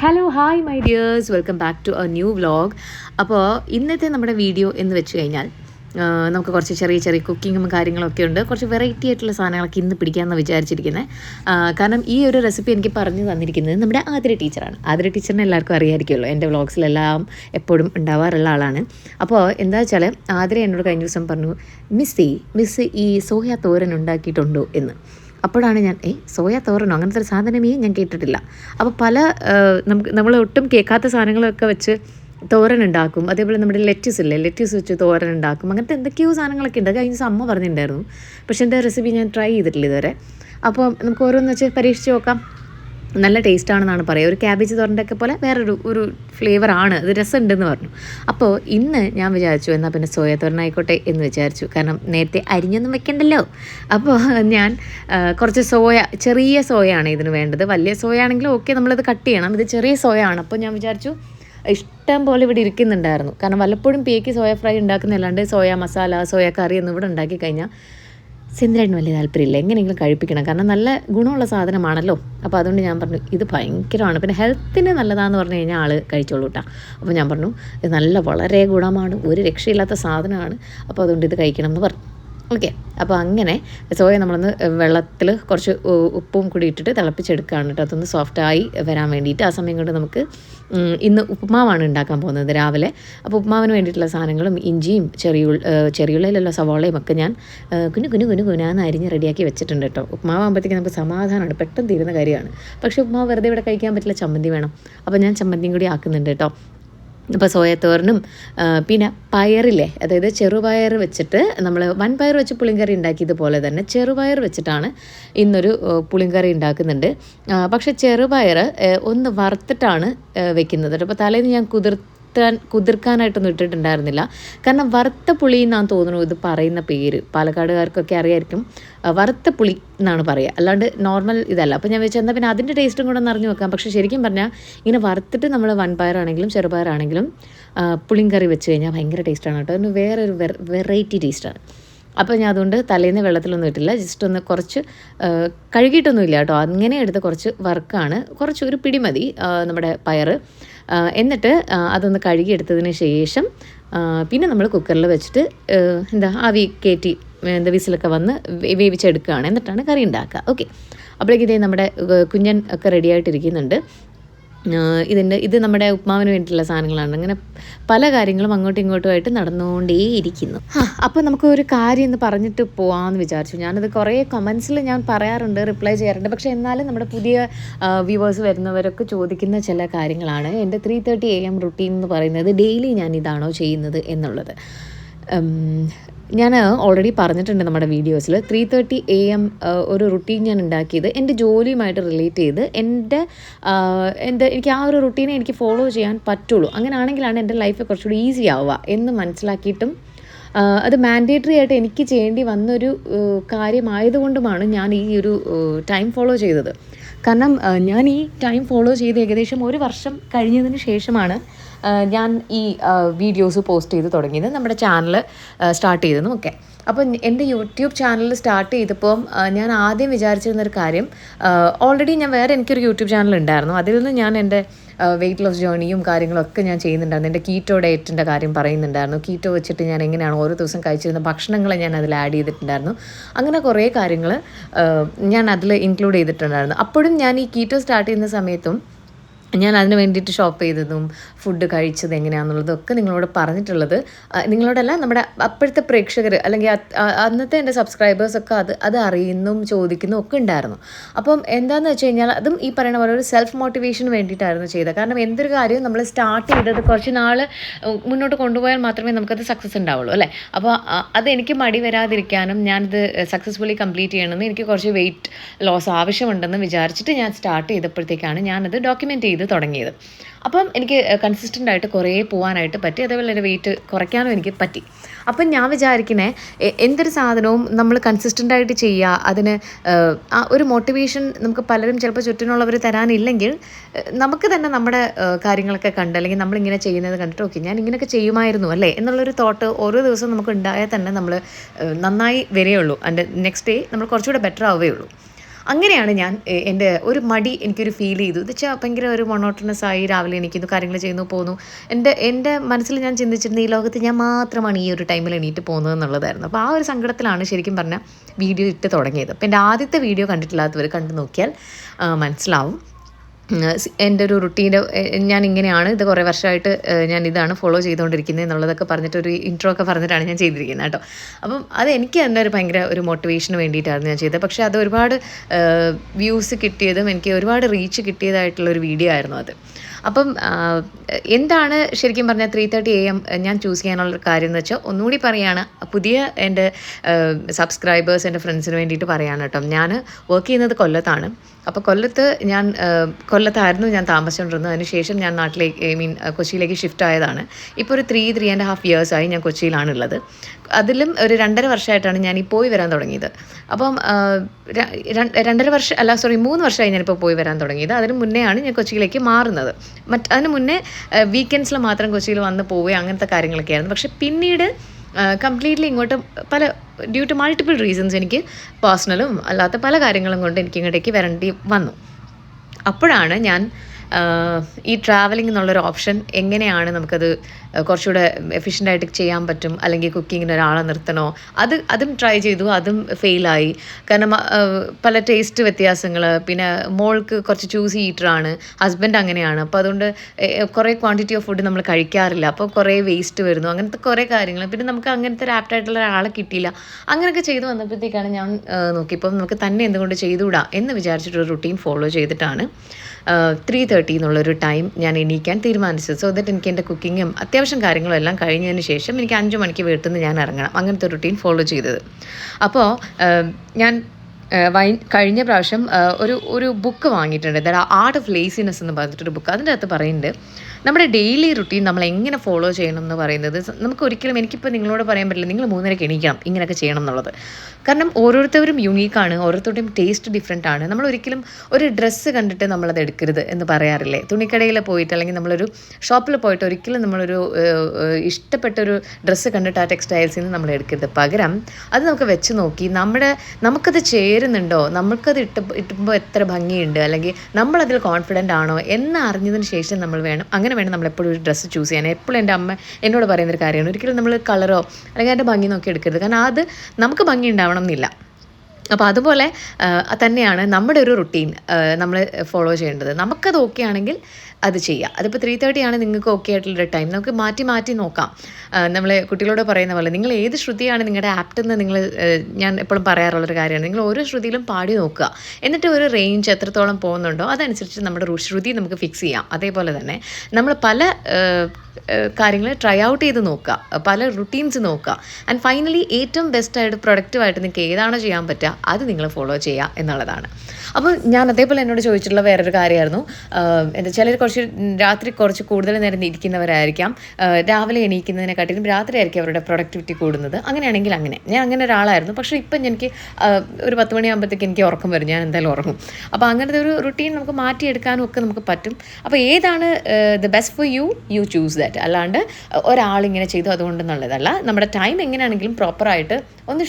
Hello hi my dears welcome back to a new vlog അപ്പോൾ ഇന്നത്തെ നമ്മുടെ video എന്ന് വെച്ച് കഴിഞ്ഞാൽ നമുക്ക് കുറച്ച് ചെറിയ ചെറിയ കുക്കിങ്ങും കാര്യങ്ങളൊക്കെ ഉണ്ട്. കുറച്ച് വെറൈറ്റി ആയിട്ടുള്ള സാധനങ്ങളൊക്കെ ഇന്ന് പിടിക്കാമെന്ന് വിചാരിച്ചിരിക്കുന്നത് കാരണം ഈ ഒരു റെസിപ്പി എനിക്ക് പറഞ്ഞു തന്നിരിക്കുന്നത് നമ്മുടെ ആതിര ടീച്ചറാണ് ആതിര ടീച്ചറിനെ എല്ലാവർക്കും അറിയാമായിരിക്കുമല്ലോ എന്റെ വ്ളോഗ്സിലെല്ലാം എപ്പോഴും ഉണ്ടാവാറുള്ള ആളാണ്. അപ്പോൾ എന്താ വെച്ചാൽ ആതിര എന്നോട് കഴിഞ്ഞ ദിവസം പറഞ്ഞു മിസ്സി മിസ് ഈ സോയ തോരൻ ഉണ്ടാക്കിയിട്ടുണ്ടോ? എന്ന്. അപ്പോഴാണ് ഞാൻ ഏ സോയ തോരനോ? അങ്ങനത്തെ ഒരു സാധനമേ ഞാൻ കേട്ടിട്ടില്ല. അപ്പോൾ പല നമുക്ക് നമ്മൾ ഒട്ടും കേൾക്കാത്ത സാധനങ്ങളൊക്കെ വെച്ച് തോരൻ ഉണ്ടാക്കും. അതേപോലെ നമ്മുടെ ലെറ്റസ് ഇല്ലേ? ലെറ്റസ് വെച്ച് തോരൻ ഉണ്ടാക്കും. അങ്ങനത്തെ എന്തൊക്കെയോ സാധനങ്ങളൊക്കെ ഉണ്ട്. അത് കഴിഞ്ഞ ദിവസം അമ്മ പറഞ്ഞിട്ടുണ്ടായിരുന്നു. പക്ഷേ എന്റെ റെസിപ്പി ഞാൻ ട്രൈ ചെയ്തിട്ടില്ല ഇതുവരെ. അപ്പോൾ നമുക്ക് ഓരോന്ന് വെച്ച് പരീക്ഷിച്ച് നോക്കാം. നല്ല ടേസ്റ്റ് ആണെന്നാണ് പറയുക. ഒരു ക്യാബേജ് തോരന്റെയൊക്കെ പോലെ വേറൊരു ഒരു ഫ്ലേവർ ആണ്. ഇത് രസമുണ്ടെന്ന് പറഞ്ഞു. അപ്പോൾ ഇന്ന് ഞാൻ വിചാരിച്ചു എന്നാൽ പിന്നെ സോയ തോരനായിക്കോട്ടെ എന്ന് വിചാരിച്ചു. കാരണം നേരത്തെ അരിഞ്ഞൊന്നും വെക്കണ്ടല്ലോ. അപ്പോൾ ഞാൻ കുറച്ച് സോയ ചെറിയ സോയാണ് ഇതിന് വേണ്ടത്. വലിയ സോയ ആണെങ്കിലും ഓക്കെ നമ്മളത് കട്ട് ചെയ്യണം. ഇത് ചെറിയ സോയ ആണ് അപ്പോൾ ഞാൻ വിചാരിച്ചു ഇഷ്ടം പോലെ ഇവിടെ ഇരിക്കുന്നുണ്ടായിരുന്നു. കാരണം വല്ലപ്പോഴും പേക്ക് സോയ ഫ്രൈ ഉണ്ടാക്കുന്നതല്ലാണ്ട് സോയ മസാല സോയ കറി എന്നിവിടെ ഉണ്ടാക്കി കഴിഞ്ഞാൽ സെന്തിരായിട്ട് വലിയ താല്പര്യമില്ല. എങ്ങനെയെങ്കിലും കഴിപ്പിക്കണം. കാരണം നല്ല ഗുണമുള്ള സാധനമാണല്ലോ. അപ്പോൾ അതുകൊണ്ട് ഞാൻ പറഞ്ഞു ഇത് ഭയങ്കരമാണ്. പിന്നെ ഹെൽത്തിന് നല്ലതാന്ന് പറഞ്ഞു കഴിഞ്ഞാൽ ആൾ കഴിച്ചോളൂ കേട്ടോ അപ്പോൾ ഞാൻ പറഞ്ഞു ഇത് നല്ല വളരെ ഗുണമാണ്. ഒരു രക്ഷയില്ലാത്ത സാധനമാണ്. അപ്പോൾ അതുകൊണ്ട് ഇത് കഴിക്കണം എന്ന് പറഞ്ഞു. ഓക്കെ അപ്പോൾ അങ്ങനെ സോയ നമ്മളൊന്ന് വെള്ളത്തിൽ കുറച്ച് ഉപ്പും കൂടി ഇട്ടിട്ട് തിളപ്പിച്ചെടുക്കുകയാണ് കേട്ടോ അതൊന്ന് സോഫ്റ്റായി വരാൻ വേണ്ടിയിട്ട്. ആ സമയം കൊണ്ട് നമുക്ക് ഇന്ന് ഉപ്പുമാവാണ് ഉണ്ടാക്കാൻ പോകുന്നത് രാവിലെ. അപ്പോൾ ഉപ്പുമാവിന് വേണ്ടിയിട്ടുള്ള സാധനങ്ങളും ഇഞ്ചിയും ചെറിയ ചെറിയുള്ളിലുള്ള സവാളയും ഒക്കെ ഞാൻ കുഞ്ഞു കുഞ്ഞു കുഞ്ഞു കുനാന്ന് അരിഞ്ഞ് റെഡിയാക്കി വെച്ചിട്ടുണ്ട് കേട്ടോ ഉപ്പുമാവാകുമ്പോഴത്തേക്ക് നമുക്ക് സമാധാനമാണ്. പെട്ടെന്ന് തീരുന്ന കാര്യമാണ്. പക്ഷേ ഉപ്പുമാവ് വെറുതെ ഇവിടെ കഴിക്കാൻ പറ്റില്ല. ചമ്മന്തി വേണം. അപ്പോൾ ഞാൻ ചമ്മന്തിയും കൂടി ആക്കുന്നുണ്ട് കേട്ടോ ഇപ്പോൾ സോയത്തോറിനും പിന്നെ പയറില്ലേ? അതായത് ചെറുപയർ വെച്ചിട്ട് നമ്മൾ വൻപയർ വെച്ച് പുളിങ്കറി ഉണ്ടാക്കിയതുപോലെ തന്നെ ചെറുപയർ വെച്ചിട്ടാണ് ഇന്നൊരു പുളിങ്കറി ഉണ്ടാക്കുന്നുണ്ട്. പക്ഷേ ചെറുപയർ ഒന്ന് വറുത്തിട്ടാണ് വെക്കുന്നത്. അപ്പോൾ തലേന്ന് ഞാൻ കുതിർത്താൻ കുതിർക്കാനായിട്ടൊന്നും ഇട്ടിട്ടുണ്ടായിരുന്നില്ല. കാരണം വറുത്ത പുളി എന്നാണ് തോന്നുന്നു ഇത് പറയുന്ന പേര്. പാലക്കാടുകാർക്കൊക്കെ അറിയായിരിക്കും വറുത്ത പുളി എന്നാണ് പറയുക. അല്ലാണ്ട് നോർമൽ ഇതല്ല. അപ്പോൾ ഞാൻ വെച്ചാൽ എന്നാൽ പിന്നെ അതിന്റെ ടേസ്റ്റും കൂടെ ഒന്ന് അറിഞ്ഞു വെക്കാം പക്ഷേ ശരിക്കും പറഞ്ഞാൽ ഇങ്ങനെ വറുത്തിട്ട് നമ്മൾ വൻപയറാണെങ്കിലും ചെറുപയറാണെങ്കിലും ആ, പുളിങ്കറി വെച്ച് കഴിഞ്ഞാൽ ഭയങ്കര ടേസ്റ്റാണ് കേട്ടോ. അതിന് വേറൊരു വെറൈറ്റി ടേസ്റ്റാണ് അപ്പോൾ ഞാൻ അതുകൊണ്ട് തലേന്ന് വെള്ളത്തിലൊന്നും ഇട്ടില്ല. ജസ്റ്റ് ഒന്ന് കുറച്ച് കഴുകിയിട്ടൊന്നുമില്ല കേട്ടോ. അങ്ങനെ എടുത്ത കുറച്ച് വർക്കാണ് കുറച്ച് ഒരു പിടി മതി നമ്മുടെ പയർ എന്നിട്ട് അതൊന്ന് കഴുകിയെടുത്തതിന് ശേഷം പിന്നെ നമ്മൾ കുക്കറിൽ വെച്ചിട്ട് എന്താ ആവി കയറ്റി എന്താ വിസിലൊക്കെ വന്ന് വേവിച്ചെടുക്കുകയാണ് എന്നിട്ടാണ് കറി ഉണ്ടാക്കുക. ഓക്കെ അപ്പോഴേക്കും ഇതേ നമ്മുടെ കുഞ്ഞൻ ഒക്കെ റെഡി ആയിട്ടിരിക്കുന്നുണ്ട്. ഇതിന്റെ ഇത് നമ്മുടെ ഉപ്മാവിന് വേണ്ടിയിട്ടുള്ള സാധനങ്ങളാണ്. അങ്ങനെ പല കാര്യങ്ങളും അങ്ങോട്ടും ഇങ്ങോട്ടുമായിട്ട് നടന്നുകൊണ്ടേ ഇരിക്കുന്നു അപ്പോൾ നമുക്ക് ഒരു കാര്യം എന്ന് പറഞ്ഞിട്ട് പോകാമെന്ന് വിചാരിച്ചു. ഞാനത് കുറേ കമൻസിൽ ഞാൻ പറയാറുണ്ട് റിപ്ലൈ ചെയ്യാറുണ്ട്. പക്ഷേ എന്നാലും നമ്മുടെ പുതിയ വ്യൂവേഴ്സ് വരുന്നവരൊക്കെ ചോദിക്കുന്ന ചില കാര്യങ്ങളാണ്. എന്റെ three thirty A M routine എന്ന് പറയുന്നത് ഡെയിലി ഞാൻ ഇതാണോ ചെയ്യുന്നത് എന്നുള്ളത്. ഞാൻ ഓൾറെഡി പറഞ്ഞിട്ടുണ്ട് നമ്മുടെ വീഡിയോസിൽ ത്രീ തേർട്ടി എ എം ഒരു റുട്ടീൻ ഞാൻ ഉണ്ടാക്കിയത്. എന്റെ ജോലിയുമായിട്ട് റിലേറ്റ് ചെയ്ത് എന്റെ എന്താ എനിക്ക് ആ ഒരു റുട്ടീനെ എനിക്ക് ഫോളോ ചെയ്യാൻ പറ്റുള്ളൂ. അങ്ങനെയാണെങ്കിലാണ് എന്റെ ലൈഫ് കുറച്ചുകൂടി ഈസി ആവുക എന്ന് മനസ്സിലാക്കിയിട്ടും അത് മാൻഡേറ്ററി ആയിട്ട് എനിക്ക് ചെയ്യേണ്ടി വന്നൊരു കാര്യമായതുകൊണ്ടുമാണ് ഞാൻ ഈ ഒരു ടൈം ഫോളോ ചെയ്തത്. കാരണം ഞാൻ ഈ ടൈം ഫോളോ ചെയ്ത് ഏകദേശം ഒരു വർഷം കഴിഞ്ഞതിന് ശേഷമാണ് ഞാൻ ഈ വീഡിയോസ് പോസ്റ്റ് ചെയ്ത് തുടങ്ങിയത് നമ്മുടെ ചാനൽ സ്റ്റാർട്ട് ചെയ്തതും ഒക്കെ. അപ്പം എന്റെ യൂട്യൂബ് ചാനൽ സ്റ്റാർട്ട് ചെയ്തപ്പോൾ ഞാൻ ആദ്യം വിചാരിച്ചിരുന്നൊരു കാര്യം ഓൾറെഡി ഞാൻ വേറെ എനിക്കൊരു യൂട്യൂബ് ചാനൽ ഉണ്ടായിരുന്നു. അതിൽ നിന്ന് ഞാൻ എന്റെ വെയിറ്റ് ലോസ് ജേണിയും കാര്യങ്ങളൊക്കെ ഞാൻ ചെയ്യുന്നുണ്ടായിരുന്നു. എന്റെ കീറ്റോ ഡയറ്റിന്റെ കാര്യം പറയുന്നുണ്ടായിരുന്നു. കീറ്റോ വെച്ചിട്ട് ഞാൻ എങ്ങനെയാണ് ഓരോ ദിവസം കഴിച്ചിരുന്ന ഭക്ഷണങ്ങളെ ഞാൻ അതിൽ ആഡ് ചെയ്തിട്ടുണ്ടായിരുന്നു. അങ്ങനെ കുറേ കാര്യങ്ങൾ ഞാൻ അതിൽ ഇൻക്ലൂഡ് ചെയ്തിട്ടുണ്ടായിരുന്നു. അപ്പോഴും ഞാൻ ഈ കീറ്റോ സ്റ്റാർട്ട് ചെയ്യുന്ന സമയത്തും ഞാൻ അതിന് വേണ്ടിയിട്ട് ഷോപ്പ് ചെയ്തതും ഫുഡ് കഴിച്ചത് എങ്ങനെയാണെന്നുള്ളതും ഒക്കെ നിങ്ങളോട് പറഞ്ഞിട്ടുള്ളത്. നിങ്ങളോടല്ല നമ്മുടെ അപ്പോഴത്തെ പ്രേക്ഷകർ അല്ലെങ്കിൽ അന്നത്തെ എന്റെ സബ്സ്ക്രൈബേഴ്സൊക്കെ അത് അത് അറിയുന്നതും ചോദിക്കുന്നതും ഒക്കെ ഉണ്ടായിരുന്നു. അപ്പം എന്താണെന്ന് വെച്ച് കഴിഞ്ഞാൽ അതും ഈ പറയുന്ന പോലെ ഒരു സെൽഫ് മോട്ടിവേഷന് വേണ്ടിയിട്ടായിരുന്നു ചെയ്തത്. കാരണം എന്തൊരു കാര്യവും നമ്മൾ സ്റ്റാർട്ട് ചെയ്തത് കുറച്ച് നാൾ മുന്നോട്ട് കൊണ്ടുപോയാൽ മാത്രമേ നമുക്കത് സക്സസ് ഉണ്ടാവുള്ളൂ അല്ലേ? അപ്പോൾ അത് എനിക്ക് മടി വരാതിരിക്കാനും ഞാനിത് സക്സസ്ഫുള്ളി കംപ്ലീറ്റ് ചെയ്യണമെന്ന് എനിക്ക് കുറച്ച് വെയിറ്റ് ലോസ് ആവശ്യമുണ്ടെന്ന് വിചാരിച്ചിട്ട് ഞാൻ സ്റ്റാർട്ട് ചെയ്തപ്പോഴത്തേക്കാണ് ഞാനത് ഡോക്യുമെന്റ് ചെയ്ത് തുടങ്ങിയത്. അപ്പം എനിക്ക് കൺസിസ്റ്റന്റ് ആയിട്ട് കുറേ പോകാനായിട്ട് പറ്റി. അതേപോലെ തന്നെ വെയിറ്റ് കുറയ്ക്കാനും എനിക്ക് പറ്റി. അപ്പം ഞാൻ വിചാരിക്കണേ എന്തൊരു സാധനവും നമ്മൾ കൺസിസ്റ്റന്റ് ആയിട്ട് ചെയ്യുക അതിന് ആ ഒരു മോട്ടിവേഷൻ നമുക്ക് പലരും ചിലപ്പോൾ ചുറ്റിനുള്ളവർ തരാനില്ലെങ്കിൽ നമുക്ക് തന്നെ നമ്മുടെ കാര്യങ്ങളൊക്കെ കണ്ട് അല്ലെങ്കിൽ നമ്മളിങ്ങനെ ചെയ്യുന്നത് കണ്ടിട്ട് ഓക്കെ ഞാൻ ഇങ്ങനെയൊക്കെ ചെയ്യുമായിരുന്നു അല്ലേ? എന്നുള്ളൊരു തോട്ട് ഓരോ ദിവസവും നമുക്ക് ഉണ്ടായാൽ തന്നെ നമ്മൾ നന്നായി വരികയുള്ളൂ അതിന്റെ നെക്സ്റ്റ് ഡേ നമ്മൾ കുറച്ചുകൂടെ ബെറ്റർ ആവുകയുള്ളൂ. അങ്ങനെയാണ് ഞാൻ എന്റെ ഒരു മടി എനിക്കൊരു ഫീൽ ചെയ്തു. ഇത് വെച്ചാൽ ഭയങ്കര ഒരു മൊണോട്ടണസ് ആയി രാവിലെ എണീക്കുന്നു കാര്യങ്ങൾ ചെയ്യുന്നു പോകുന്നു. എന്റെ എന്റെ മനസ്സിൽ ഞാൻ ചിന്തിച്ചിരുന്ന ഈ ലോകത്ത് ഞാൻ മാത്രമാണ് ഈ ഒരു ടൈമിൽ എണീറ്റ് പോകുന്നത് എന്നുള്ളതായിരുന്നു. അപ്പോൾ ആ ഒരു സങ്കടത്തിലാണ് ശരിക്കും പറഞ്ഞാൽ വീഡിയോ ഇട്ട് തുടങ്ങിയത്. അപ്പോൾ എന്റെ ആദ്യത്തെ വീഡിയോ കണ്ടിട്ടില്ലാത്തവർ കണ്ടു നോക്കിയാൽ മനസ്സിലാവും. എന്റെ ഒരു റുട്ടീന്റെ ഞാൻ ഇങ്ങനെയാണ് ഇത് കുറേ വർഷമായിട്ട് ഞാൻ ഇതാണ് ഫോളോ ചെയ്തുകൊണ്ടിരിക്കുന്നത് എന്നുള്ളതൊക്കെ പറഞ്ഞിട്ട് ഒരു ഇൻട്രോ ഒക്കെ പറഞ്ഞിട്ടാണ് ഞാൻ ചെയ്തിരിക്കുന്നത് കേട്ടോ. അപ്പം അത് എനിക്ക് തന്നെ ഒരു ഭയങ്കര ഒരു മോട്ടിവേഷന് വേണ്ടിയിട്ടായിരുന്നു ഞാൻ ചെയ്തത്. പക്ഷേ അത് ഒരുപാട് വ്യൂസ് കിട്ടിയതും എനിക്ക് ഒരുപാട് റീച്ച് കിട്ടിയതായിട്ടുള്ള ഒരു വീഡിയോ ആയിരുന്നു അത്. അപ്പം എന്താണ് ശരിക്കും പറഞ്ഞാൽ ത്രീ തേർട്ടി എ എം ഞാൻ ചൂസ് ചെയ്യാനുള്ള കാര്യം എന്ന് വെച്ചാൽ ഒന്നുകൂടി പറയുകയാണ് പുതിയ എന്റെ സബ്സ്ക്രൈബേഴ്സ് എന്റെ ഫ്രണ്ട്സിന് വേണ്ടിയിട്ട് പറയുകയാണ് കേട്ടോ. ഞാൻ വർക്ക് ചെയ്യുന്നത് കൊല്ലത്താണ്. അപ്പോൾ കൊല്ലത്ത് ഞാൻ കൊല്ലത്തായിരുന്നു ഞാൻ താമസിച്ചുകൊണ്ടിരുന്നത് അതിനുശേഷം ഞാൻ നാട്ടിലേക്ക് ഐ മീൻ കൊച്ചിയിലേക്ക് ഷിഫ്റ്റ് ആയതാണ്. ഇപ്പോൾ ഒരു ത്രീ ത്രീ ആൻഡ് ഹാഫ് ഇയേഴ്സായി ഞാൻ കൊച്ചിയിലാണുള്ളത്. അതിലും ഒരു രണ്ടര വർഷമായിട്ടാണ് ഞാൻ ഈ പോയി വരാൻ തുടങ്ങിയത്. അപ്പം രണ്ടര വർഷം അല്ല സോറി മൂന്ന് വർഷമായി ഞാനിപ്പോൾ പോയി വരാൻ തുടങ്ങിയത്. അതിന് മുന്നേയാണ് ഞാൻ കൊച്ചിയിലേക്ക് മാറുന്നത്. മറ്റ് അതിന് മുന്നേ വീക്കെൻഡ്സിൽ മാത്രം കൊച്ചിയിൽ വന്ന് പോവുകയും അങ്ങനത്തെ കാര്യങ്ങളൊക്കെ ആയിരുന്നു. പക്ഷെ പിന്നീട് കംപ്ലീറ്റ്ലി ഇങ്ങോട്ട് പല ഡ്യൂ ടു മൾട്ടിപ്പിൾ റീസൺസ് എനിക്ക് പേഴ്സണലും അല്ലാത്ത പല കാര്യങ്ങളും കൊണ്ട് എനിക്ക് ഇങ്ങോട്ടേക്ക് വരേണ്ടി വന്നു. അപ്പോഴാണ് ഞാൻ ഈ ട്രാവലിംഗ് എന്നുള്ളൊരു ഓപ്ഷൻ എങ്ങനെയാണ് നമുക്കത് കുറച്ചുകൂടെ എഫിഷ്യന്റ് ആയിട്ട് ചെയ്യാൻ പറ്റും? അല്ലെങ്കിൽ കുക്കിങ്ങിന് ഒരാളെ നിർത്തണോ? അത് അതും ട്രൈ ചെയ്തു അതും ഫെയിലായി കാരണം പല ടേസ്റ്റ് വ്യത്യാസങ്ങൾ പിന്നെ മോൾക്ക് കുറച്ച് ചൂസ് ഈറ്ററാണ് ഹസ്ബൻഡ് അങ്ങനെയാണ്. അപ്പോൾ അതുകൊണ്ട് കുറേ ക്വാണ്ടിറ്റി ഓഫ് ഫുഡ് നമ്മൾ കഴിക്കാറില്ല. അപ്പോൾ കുറേ വേസ്റ്റ് വരുന്നു. അങ്ങനത്തെ കുറേ കാര്യങ്ങൾ. പിന്നെ നമുക്ക് അങ്ങനത്തെ ഒരു ആപ്റ്റായിട്ടുള്ള ഒരാളെ കിട്ടിയില്ല. അങ്ങനെയൊക്കെ ചെയ്തു വന്നപ്പോഴത്തേക്കാണ് ഞാൻ നോക്കി. നോക്കിയപ്പോൾ നമുക്ക് തന്നെ എന്തുകൊണ്ട് ചെയ്തുകൂടാ എന്ന് വിചാരിച്ചിട്ടൊരു റുട്ടീൻ ഫോളോ ചെയ്തിട്ടാണ് ത്രീ തേർട്ടി എന്നുള്ളൊരു ടൈം ഞാൻ എണീക്കാൻ തീരുമാനിച്ചത്. സോ ദറ്റ് എനിക്ക് എന്റെ കുക്കിങ്ങും അത്യാവശ്യം കാര്യങ്ങളും എല്ലാം കഴിഞ്ഞതിന് ശേഷം എനിക്ക് അഞ്ച് മണിക്ക് വീട്ടിൽ നിന്ന് ഞാൻ ഇറങ്ങണം. അങ്ങനത്തെ റുട്ടീൻ ഫോളോ ചെയ്തത്. അപ്പോൾ ഞാൻ വൈ കഴിഞ്ഞ പ്രാവശ്യം ഒരു ഒരു ബുക്ക് വാങ്ങിയിട്ടുണ്ട്. ദ ആർട്ട് ഓഫ് ലേസിനെസ് എന്ന് പറഞ്ഞിട്ടൊരു ബുക്ക് അതിന്റെ അകത്ത് പറയുന്നുണ്ട് നമ്മുടെ ഡെയിലി റുട്ടീൻ നമ്മൾ എങ്ങനെ ഫോളോ ചെയ്യണം എന്ന് പറയുന്നത് നമുക്ക് ഒരിക്കലും എനിക്കിപ്പോൾ നിങ്ങളോട് പറയാൻ പറ്റില്ല. നിങ്ങൾ മൂന്നരക്ക് എണീക്കണം ഇങ്ങനെയൊക്കെ ചെയ്യണം എന്നുള്ളത് കാരണം ഓരോരുത്തരും യുണീക്കാണ് ഓരോരുത്തരുടെയും ടേസ്റ്റ് ഡിഫറെന്റ് ആണ്. നമ്മൾ ഒരിക്കലും ഒരു ഡ്രസ്സ് കണ്ടിട്ട് നമ്മളത് എടുക്കരുത് എന്ന് പറയാറില്ലേ? തുണിക്കടയിൽ പോയിട്ട് അല്ലെങ്കിൽ നമ്മളൊരു ഷോപ്പിൽ പോയിട്ട് ഒരിക്കലും നമ്മളൊരു ഇഷ്ടപ്പെട്ടൊരു ഡ്രസ്സ് കണ്ടിട്ട് ആ ടെക്സ്റ്റൈൽസിൽ നിന്ന് നമ്മൾ എടുക്കരുത്. പകരം അത് നമുക്ക് വെച്ച് നോക്കി നമ്മുടെ നമുക്കത് ചേരുന്നുണ്ടോ? നമുക്കത് ഇട്ട് ഇട്ടുമ്പോൾ എത്ര ഭംഗിയുണ്ട്? അല്ലെങ്കിൽ നമ്മളതിൽ കോൺഫിഡന്റ് ആണോ? എന്ന് അറിഞ്ഞതിന് ശേഷം നമ്മൾ വേണം അങ്ങനെ വേണം നമ്മൾ എപ്പോഴും ഒരു ഡ്രസ്സ് ചൂസ് ചെയ്യാൻ. എപ്പോഴും എന്റെ അമ്മ എന്നോട് പറയുന്നൊരു കാര്യമാണ്. ഒരിക്കലും നമ്മൾ കളറോ അല്ലെങ്കിൽ അതിന്റെ ഭംഗി നോക്കി എടുക്കരുത്. കാരണം അത് നമുക്ക് ഭംഗി ഉണ്ടാവണം എന്നില്ല. അപ്പോൾ അതുപോലെ തന്നെയാണ് നമ്മുടെ ഒരു റുട്ടീൻ നമ്മൾ ഫോളോ ചെയ്യേണ്ടത്. നമുക്കത് ഓക്കെ ആണെങ്കിൽ അത് ചെയ്യുക അതിപ്പോൾ ത്രീ തേർട്ടി ആണ് നിങ്ങൾക്ക് ഓക്കെ ആയിട്ടുള്ള ടൈം നമുക്ക് മാറ്റി മാറ്റി നോക്കാം. നമ്മൾ കുട്ടികളോട് പറയുന്ന പോലെ നിങ്ങൾ ഏത് ശ്രുതിയാണ് നിങ്ങളുടെ ആപ്റ്റ് എന്ന് നിങ്ങൾ ഞാൻ എപ്പോഴും പറയാറുള്ളൊരു കാര്യമാണ്. നിങ്ങൾ ഓരോ ശ്രുതിയിലും പാടി നോക്കുക. എന്നിട്ട് ഒരു റേഞ്ച് എത്രത്തോളം പോകുന്നുണ്ടോ അതനുസരിച്ച് നമ്മുടെ ശ്രുതി നമുക്ക് ഫിക്സ് ചെയ്യാം. അതേപോലെ തന്നെ നമ്മൾ പല കാര്യങ്ങൾ ട്രൈ ഔട്ട് ചെയ്ത് നോക്കുക. പല റുട്ടീൻസ് നോക്കുക. ആൻഡ് ഫൈനലി ഏറ്റവും ബെസ്റ്റായിട്ട് പ്രൊഡക്റ്റീവായിട്ട് നിങ്ങൾക്ക് ഏതാണോ ചെയ്യാൻ പറ്റുക അത് നിങ്ങൾ ഫോളോ ചെയ്യുക എന്നുള്ളതാണ്. അപ്പോൾ ഞാൻ അതേപോലെ എന്നോട് ചോദിച്ചിട്ടുള്ള വേറൊരു കാര്യമായിരുന്നു. എന്താ ചിലർ കുറച്ച് രാത്രി കുറച്ച് കൂടുതൽ നേരം ഇരിക്കുന്നവരായിരിക്കാം. രാവിലെ എണീക്കുന്നതിനെക്കാട്ടിലും രാത്രി ആയിരിക്കും അവരുടെ പ്രൊഡക്ടിവിറ്റി കൂടുന്നത്. അങ്ങനെയാണെങ്കിൽ അങ്ങനെ. ഞാൻ അങ്ങനെ ഒരാളായിരുന്നു. പക്ഷേ ഇപ്പം എനിക്ക് ഒരു പത്ത് മണിയാകുമ്പോഴത്തേക്ക് എനിക്ക് ഉറക്കം വരും. ഞാൻ എന്തായാലും ഉറങ്ങും. അപ്പോൾ അങ്ങനത്തെ ഒരു റുട്ടീൻ നമുക്ക് മാറ്റിയെടുക്കാനും ഒക്കെ നമുക്ക് പറ്റും. അപ്പോൾ ഏതാണ് the best for you you choose that അല്ലാണ്ട് ഒരാളിങ്ങനെ ചെയ്തു അതുകൊണ്ടെന്നുള്ളതല്ല നമ്മുടെ ടൈം എങ്ങനെയാണെങ്കിലും പ്രോപ്പറായിട്ട് ഒന്ന്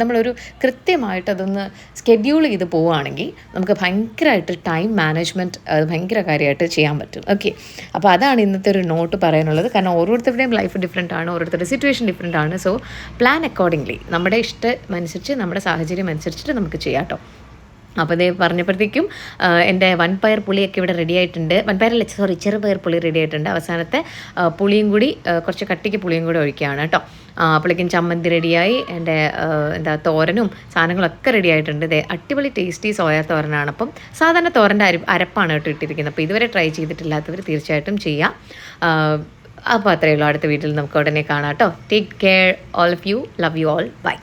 നമ്മളൊരു കൃത്യമായിട്ട് അതൊന്ന് സ്കെഡ്യൂൾ ചെയ്ത് പോവുകയാണെങ്കിൽ നമുക്ക് ഭയങ്കരമായിട്ട് ടൈം മാനേജ്മെന്റ് ഭയങ്കര കാര്യമായിട്ട് ചെയ്യാൻ പറ്റും. ഓക്കെ അപ്പോൾ അതാണ് ഇന്നത്തെ ഒരു നോട്ട് പറയാനുള്ളത്. കാരണം ഓരോരുത്തരുടെയും ലൈഫ് ഡിഫറെന്റ് ആണ് ഓരോരുത്തരുടെ സിറ്റുവേഷൻ ഡിഫറെന്റ് ആണ്. സോ പ്ലാൻ അക്കോർഡിംഗ്ലി നമ്മുടെ ഇഷ്ടം അനുസരിച്ച് നമ്മുടെ സാഹചര്യം അനുസരിച്ചിട്ട് നമുക്ക് ചെയ്യാം കേട്ടോ അപ്പോൾ ഇതേ പറഞ്ഞപ്പോഴത്തേക്കും എന്റെ വൺപയർ പുളിയൊക്കെ ഇവിടെ റെഡി ആയിട്ടുണ്ട്. വൺപയറല്ല സോറി ചെറുപയർ പുളി റെഡി ആയിട്ടുണ്ട്. അവസാനത്തെ പുളിയും കൂടി കുറച്ച് കട്ടിക്ക് പുളിയും കൂടി ഒഴിക്കുകയാണ് കേട്ടോ. അപ്പോഴേക്കും ചമ്മന്തി റെഡിയായി എന്റെ എന്താ തോരനും സാധനങ്ങളൊക്കെ റെഡി ആയിട്ടുണ്ട്. ഇതേ അടിപൊളി ടേസ്റ്റി സോയ തോരനാണ്. അപ്പം സാധാരണ തോരന്റെ അരി അരപ്പാണ് കേട്ടോ ഇട്ടിരിക്കുന്നത്. അപ്പോൾ ഇതുവരെ ട്രൈ ചെയ്തിട്ടില്ലാത്തവർ തീർച്ചയായിട്ടും ചെയ്യാം. അപ്പോൾ അത്രയേ ഉള്ളൂ. അടുത്ത വീട്ടിൽ നമുക്ക് ഉടനെ കാണാം കേട്ടോ. Take care all of you love you all bye